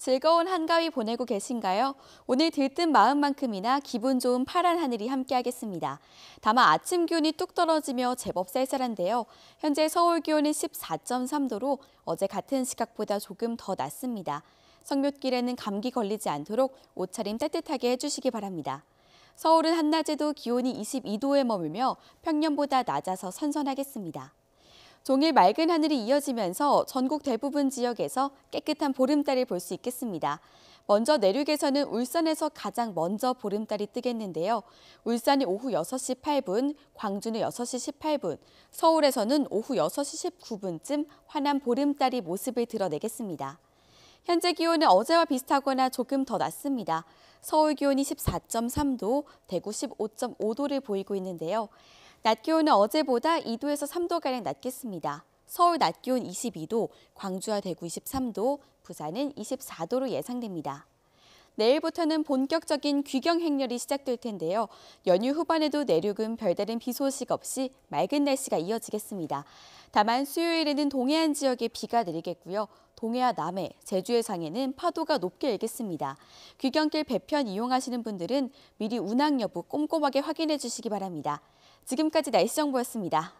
즐거운 한가위 보내고 계신가요? 오늘 들뜬 마음만큼이나 기분 좋은 파란 하늘이 함께하겠습니다. 다만 아침 기온이 뚝 떨어지며 제법 쌀쌀한데요. 현재 서울 기온은 14.3도로 어제 같은 시각보다 조금 더 낮습니다. 성묘길에는 감기 걸리지 않도록 옷차림 따뜻하게 해주시기 바랍니다. 서울은 한낮에도 기온이 22도에 머물며 평년보다 낮아서 선선하겠습니다. 종일 맑은 하늘이 이어지면서 전국 대부분 지역에서 깨끗한 보름달을 볼 수 있겠습니다. 먼저 내륙에서는 울산에서 가장 먼저 보름달이 뜨겠는데요. 울산이 오후 6시 8분, 광주는 6시 18분, 서울에서는 오후 6시 19분쯤 환한 보름달이 모습을 드러내겠습니다. 현재 기온은 어제와 비슷하거나 조금 더 낮습니다. 서울 기온이 14.3도, 대구 15.5도를 보이고 있는데요. 낮 기온은 어제보다 2도에서 3도가량 낮겠습니다. 서울 낮 기온 22도, 광주와 대구 23도, 부산은 24도로 예상됩니다. 내일부터는 본격적인 귀경 행렬이 시작될 텐데요. 연휴 후반에도 내륙은 별다른 비 소식 없이 맑은 날씨가 이어지겠습니다. 다만 수요일에는 동해안 지역에 비가 내리겠고요. 동해와 남해, 제주 해상에는 파도가 높게 일겠습니다. 귀경길 배편 이용하시는 분들은 미리 운항 여부 꼼꼼하게 확인해 주시기 바랍니다. 지금까지 날씨 정보였습니다.